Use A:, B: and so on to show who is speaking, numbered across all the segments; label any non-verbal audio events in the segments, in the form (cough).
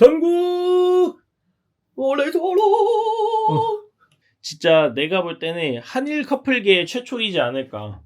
A: 전국 오래도록 진짜 내가 볼 때는 한일 커플계 최초이지 않을까.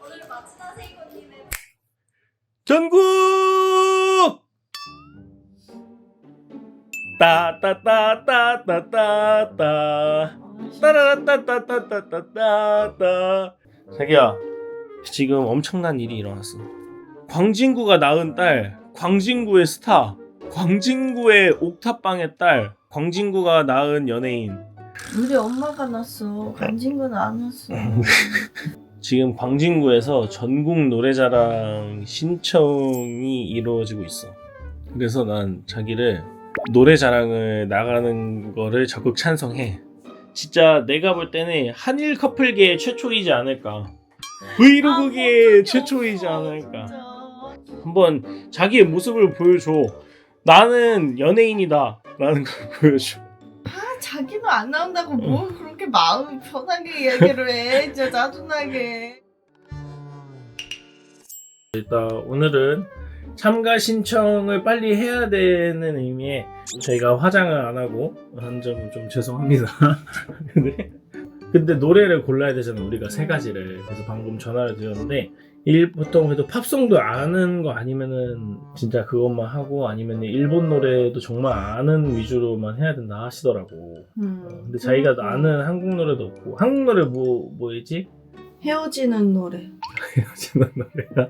B: 오늘 마치나 세이코님의
A: 전국! 따따따따따따따. 따라따따따따따따. 자기야 지금 엄청난 일이 일어났어 광진구가 낳은 딸 광진구의 스타 광진구의 옥탑방의 딸 광진구가 낳은 연예인
B: 우리 엄마가 났어. 간진구는 안 났어. (laughs)
A: 지금 광진구에서 전국 노래자랑 신청이 이루어지고 있어. 그래서 난 자기를 노래자랑을 나가는 거를 적극 찬성해. 진짜 내가 볼 때는 한일 커플계 최초이지 않을까. 브이로그계 최초이지 않을까. 한번 자기의 모습을 보여줘. 나는 연예인이다. 라는 걸 보여줘.
B: 아, 자기는 안 나온다고 뭘 그렇게 마음이 편하게 이야기를 해. 진짜 짜증나게.
A: 일단 오늘은 참가 신청을 빨리 해야 되는 의미에 저희가 화장을 안 하고 한 점은 좀 죄송합니다. (laughs) 근데, 근데 노래를 골라야 되잖아요. 우리가 세 가지를. 그래서 방금 전화를 드렸는데 일 보통 그래도 팝송도 아는 거 아니면은 진짜 그것만 하고 아니면 일본 노래도 정말 아는 위주로만 해야 된다 하시더라고. 어,
B: 음.
A: 근데 자기가 아는 한국 노래도 없고 한국 노래 뭐 뭐였지?
B: 헤어지는 노래. (laughs)
A: 헤어지는 노래가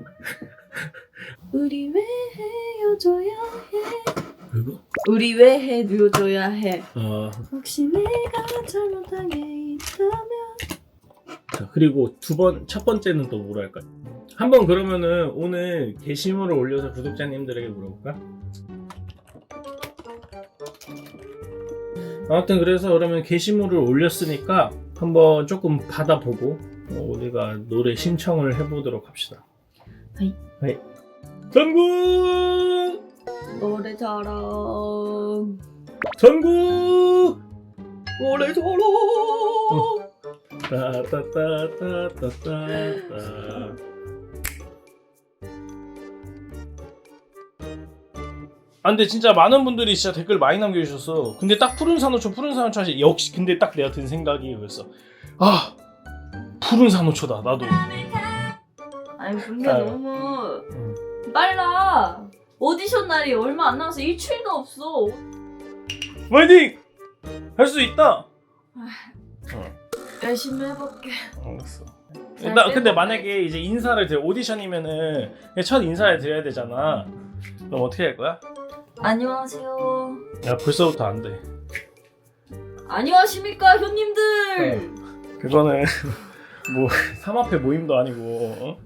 A: (laughs)
B: 우리 왜 헤어져야 해?
A: 그거?
B: 우리 왜 헤어져야 해?
A: 어
B: 혹시 내가 잘못한 게 있다면?
A: 자, 그리고 두 번, 첫 번째는 또 할까요? 한번 그러면은 오늘 게시물을 올려서 구독자님들에게 물어볼까? 아무튼 그래서 그러면 게시물을 올렸으니까 한번 조금 받아보고 어, 우리가 노래 신청을 해보도록 합시다.
B: 하이.
A: 하이. 전국!
B: 노래 자랑.
A: 전국!
B: 노래 자랑.
A: 따따따따따따 아 근데 진짜 많은 분들이 진짜 댓글 많이 남겨주셨어 근데 딱 푸른 산호초 푸른 산호초 하시 역시 근데 딱 내가 든 생각이 그랬어 아 푸른 산호초다 나도
B: 아니 근데
A: 아유.
B: 너무
A: 응.
B: 빨라. 오디션 날이 얼마 안 남아서 일주일도 없어.
A: 화이팅! 할 수 있다
B: 열심히 해볼게.
A: 알았어
B: 잘
A: 나 근데. 만약에 이제 인사를 드려 오디션이면은 첫 인사를 드려야 되잖아 그럼 어떻게 할 거야?
B: 안녕하세요.
A: 야 벌써부터 안 돼.
B: 안녕하십니까 현님들.
A: 그거는 (laughs) 뭐 삼합회 모임도 아니고 어?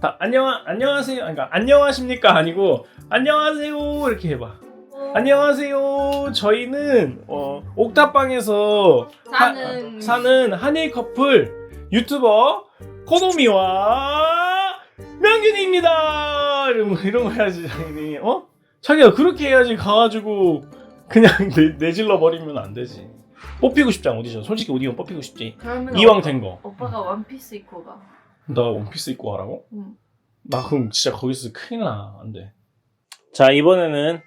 A: 다 안녕 안녕하세요. 그러니까 안녕하십니까 아니고 안녕하세요. 이렇게 해봐.
B: 어,
A: 안녕하세요. 저희는 어, 옥탑방에서
B: 사는
A: 하- 사는 한일 커플 유튜버 코노미와 명균입니다. 이런 거 이런 거 해야지 당연히. 어 자기가 그렇게 해야지 가가지고 그냥 내, 내질러 버리면 안 되지 뽑히고 싶지 않아 오디션 솔직히 오디션 뽑히고 싶지
B: 그러면
A: 이왕
B: 오빠-
A: 된 거.
B: 오빠가 원피스 입고 가.
A: 나 원피스 입고 가라고?
B: 응.
A: 나 그럼 진짜 거기서 큰일 나. 안 돼. 자, 이번에는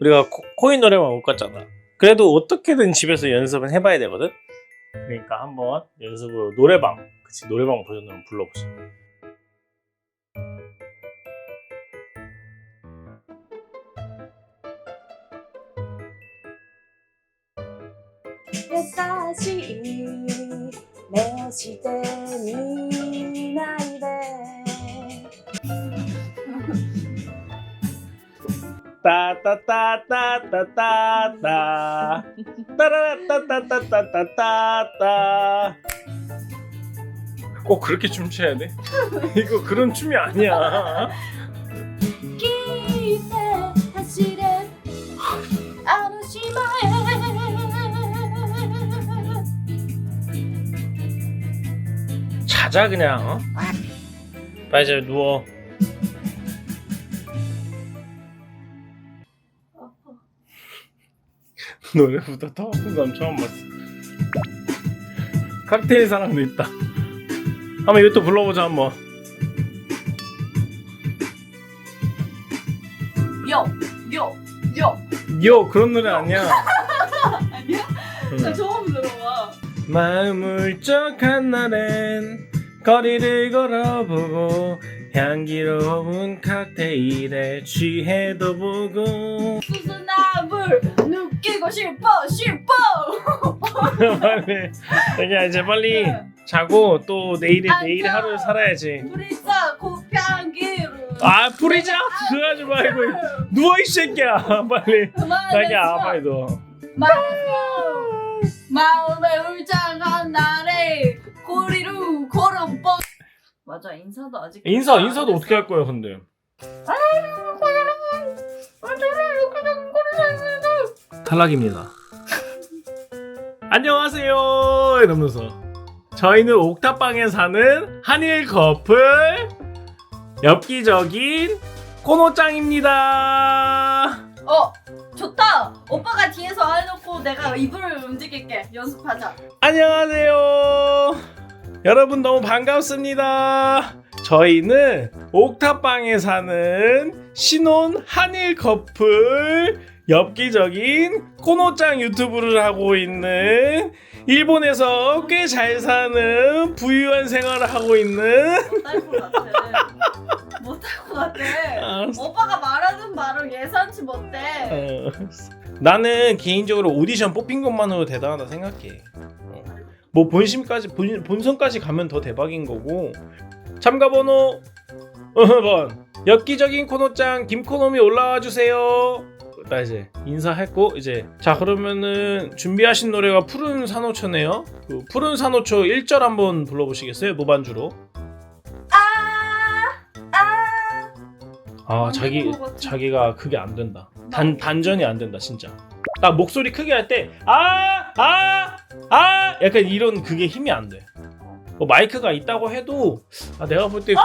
A: 우리가 코, 인 노래만 못 갔잖아. 그래도 어떻게든 집에서 연습은 해봐야 되거든? 그러니까 한번 연습으로 노래방, 그치, 노래방 버전으로 한번 불러보자.
C: してみないで
A: 따따따따따따따 따라따따따따따따 꼭 그렇게 춤춰야 돼? (laughs) 이거 그런 춤이 아니야. 자자 그냥 어? 빨리 이제 누워 노래보다 더 아픈 사람 처음 봤어 칵테일 사랑도 있다 한번 이것도 불러보자 한번
B: 요, 요, 요.
A: 요 그런 노래 아니야. (laughs)
B: 아니야?
A: 응.
B: 나 처음 들어봐.
A: 마음을 울적한 날엔 거리를 걸어보고 향기로운 칵테일에 취해도 보고.
B: 수수나물 느끼고 싶어 싶어. (laughs)
A: 빨리 자기야 이제 빨리 자고
B: 또안
A: 내일
B: 돼.
A: 하루를 살아야지.
B: 프리자 고향기로.
A: 아 뿌리자? 그러지 말고. 누워 이 새끼야 빨리. 자기야 빨리 누워
B: 마음 마음에 울창 맞아 인사도 아직
A: 인사
B: 안
A: 인사도. 어떻게 할 거예요 근데 탈락입니다 안녕하세요 이러면서 저희는 옥탑방에 사는 한일 커플 엽기적인 코노짱입니다
B: 어 좋다. 오빠가 뒤에서 해놓고 내가 입을 움직일게. 연습하자.
A: 안녕하세요. 여러분 너무 반갑습니다. 저희는 옥탑방에 사는 신혼 한일 커플 엽기적인 코노짱 유튜브를 하고 있는 일본에서 꽤 잘 사는 부유한 생활을 하고 있는
B: 못할 것 같아. 못할 것 같아.
A: 알았어.
B: 오빠가 말하는 말을 예상치 못해.
A: 어, 나는 개인적으로 오디션 뽑힌 것만으로 대단하다 생각해. 어. 뭐 본심까지 본, 본선까지 가면 더 대박인 거고. 참가 번호 5번 (laughs) 엽기적인 코노짱 김코노미 올라와 주세요. 나 이제 인사했고 이제 자 그러면은 준비하신 노래가 푸른 산호초네요. 그 푸른 산호초 1절 한번 불러보시겠어요? 무반주로.
B: 아, 아. 아안
A: 자기. 자기가 그게 안 된다. 단 단전이 안 된다 진짜. 딱 목소리 크게 할 때 아 아 아 약간 이런 그게 힘이 안 돼. 뭐 마이크가 있다고 해도 아, 내가 볼때 그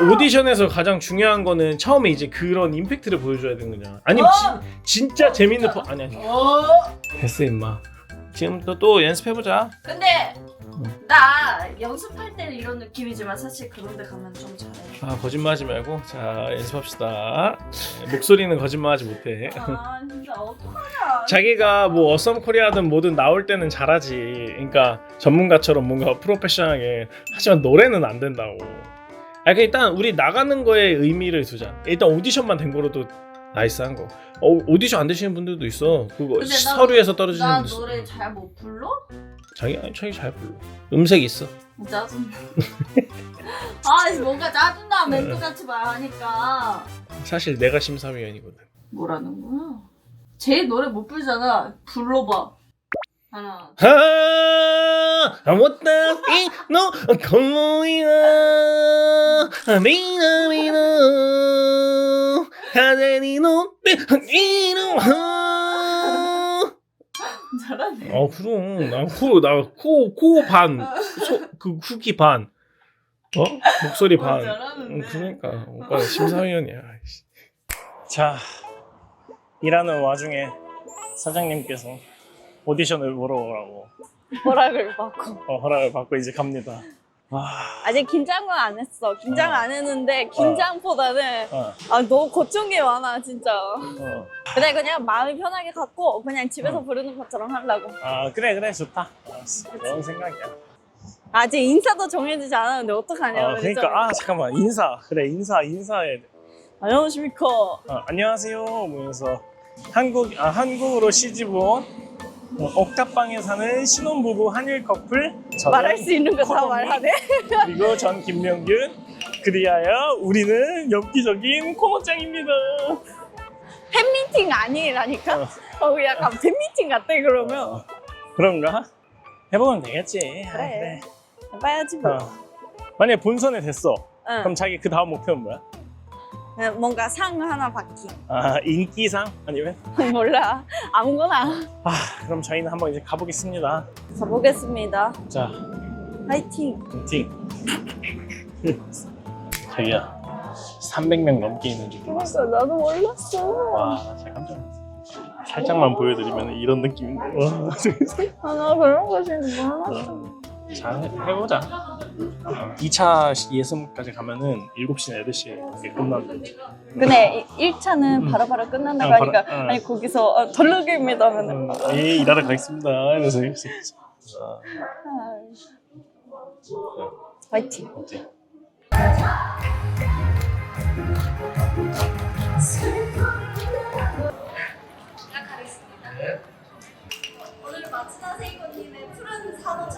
A: 오디션에서 가장 중요한 거는 처음에 이제 그런 임팩트를 보여줘야 되는 거냐. 아니면
B: 어!
A: 진, 진짜 재밌는 퍼 아니 아니
B: 어.
A: 됐어 임마. 지금부터 또 연습해 보자.
B: 근데 나 연습할 때는 이런 느낌이지만 사실 그런데 가면 좀 잘해.
A: 아 거짓말하지 말고 자 연습합시다. 목소리는 거짓말하지 못해.
B: 아 진짜 어떡하냐.
A: 자기가 뭐 어썸 코리아든 뭐든 나올 때는 잘하지. 그러니까 전문가처럼 뭔가 프로페셔널하게. 하지만 노래는 안 된다고. 그니까 일단 우리 나가는 거에 의미를 두자. 일단 오디션만 된 거로도 나이스한 거. 어, 오디션 안 되시는 분들도 있어. 그거
B: 근데 나-
A: 서류에서 떨어지는
B: 나
A: 분들. 있어.
B: 노래 잘 못 불러?
A: 자기 아니, 자기 잘 불러. 음색 있어.
B: 짜증나. (laughs) 아 뭔가 짜증나 네. 멘트같이 말하니까.
A: 사실 내가 심사위원이거든.
B: 뭐라는 거야? 제 노래 못 불잖아. 불러봐. 하나.
A: 아, 아무것도 이, 너, 걸로이야. 미나 미나 하늘이 높이 이루
B: 잘하네.
A: 아 그럼 나코나코코반그 후기 반 어? 목소리
B: 어,
A: 반
B: 잘하는데.
A: 응, 그러니까 오빠 심사위원이야. 아이씨. 자 일하는 와중에 사장님께서 오디션을 보러 오라고
C: 뭐라 그래 받고
A: 어, 허락을 받고 이제 갑니다. 아,
C: 아직 긴장은 안 했어 긴장
A: 어.
C: 안 했는데 긴장보다는
A: 어,
C: 아 너무 고충 게 많아 진짜
A: 어.
C: 그래 그냥 마음이 편하게 갖고 그냥 집에서
A: 어.
C: 부르는 것처럼 하려고
A: 아, 그래, 그래, 좋다. 알았어. 좋은 생각이야.
C: 아직 인사도 정해지지 않았는데 어떡하냐
A: 아, 그러니까, 아, 잠깐만. 인사. 그래, 인사, 인사해.
C: 안녕하십니까
A: 어, 안녕하세요. 하면서 한국, 아, 한국으로 시집 온 어, 옥탑방에 사는 신혼부부 한일 커플. 저는
C: 말할 수 있는 거 다
A: 코너미.
C: 말하네 (laughs)
A: 그리고 전 김명균. 그리하여 우리는 엽기적인 코너짱입니다.
C: 팬미팅 아니라니까 어 약간 팬미팅 같아 그러면
A: 어, 그런가? 해보면 되겠지. 아,
C: 그래. 해봐야지 뭐
A: 어. 만약에 본선에 됐어.
C: 응.
A: 그럼 자기 그 다음 목표는 뭐야?
C: 뭔가 상 하나 받기
A: 아, 인기상? 아니면? (laughs)
C: 몰라 아무거나
A: 아, 그럼 저희는 한번 이제 가보겠습니다.
C: 가보겠습니다
A: 자,
C: 파이팅
A: 팀. 자기야, 300명 넘게 있는 줄 몰랐어.
C: 나도 몰랐어
A: 와, 진짜 깜짝 놀랐어. 살짝만 보여드리면 이런 느낌인데. 와,
C: 아, 나 그런 거 진짜 몰랐어.
A: 잘 해- 해보자. 2차 예습까지 가면은 7시나 8시에 그게 끝나는데.
C: 근데 1차는
A: 음.
C: 바로바로 끝난다고
A: 아,
C: 하니까
A: 바로- 아.
C: 아니 거기서 어, 덜럭입니다 하면은
A: 음, 예, 일하러 가겠습니다. 이러면서 이렇게. 아,
C: 화이팅
A: 이제.
B: 푸른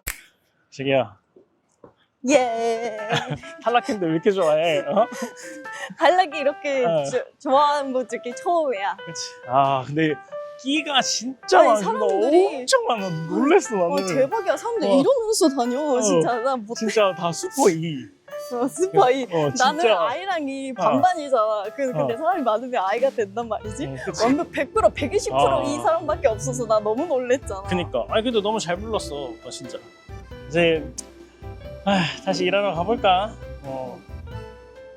A: 자기야,
C: 예 (laughs)
A: 탈락했는데 왜 이렇게 좋아해? 어?
C: 한락이 이렇게
A: 어.
C: 조- 좋아하는 분 중에 처음이야
A: 그치. 아, 근데 끼가 진짜
C: 아니,
A: 많아.
C: 사람들이-
A: 엄청 많아. 놀랬어, 나는.
C: 어 대박이야 사람들
A: 어.
C: 이러면서 다녀
A: 어.
C: 진짜 나 못.
A: 진짜 다 슈퍼 E.
C: 어, 스파이
A: 어, 진짜.
C: 나는 아이랑이 반반이잖아 그, 근데
A: 어.
C: 사람이 많으면 아이가 된단 말이지
A: 어, 그치.
C: 완전 100% 120%
A: 아.
C: 이 사람밖에 없어서 나 너무 놀랬잖아
A: 그니까. 아니, 근데 너무 잘 불렀어. 아, 진짜. 이제, 아, 다시 일하러 가볼까? 어.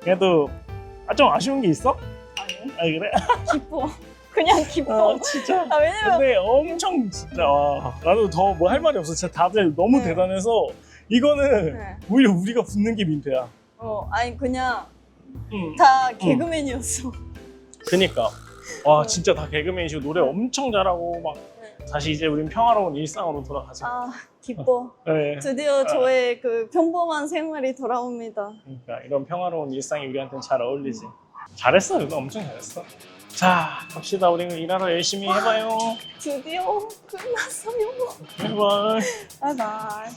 A: 그래도, 아, 좀 아쉬운 게 있어?
C: 아니
A: 아, 그래? (laughs)
C: 기뻐 그냥 기뻐
A: 어, 진짜.
C: 아 왜냐면
A: 근데 엄청 진짜 와, 나도 더 뭐 할 말이 없어. 진짜 다들 너무
C: 네.
A: 대단해서 이거는
C: 네.
A: 오히려 우리가 붙는 게 민폐야.
C: 어 아니 그냥
A: 응.
C: 다 개그맨이었어
A: 그니까 와
C: 네.
A: 진짜 다 개그맨이시고 노래 엄청 잘하고 막
C: 네.
A: 다시 이제 우린 평화로운 일상으로 돌아가자.
C: 아 기뻐
A: 네.
C: 드디어
A: 아.
C: 저의 그 평범한 생활이 돌아옵니다
A: 그러니까 이런 평화로운 일상이 우리한테는 잘 어울리지. 잘했어, 이거 엄청 잘했어. 자, 갑시다. 우리 일하러 열심히 해봐요.
C: 드디어 끝났어요 (laughs)
A: 해봐.
C: 바이바이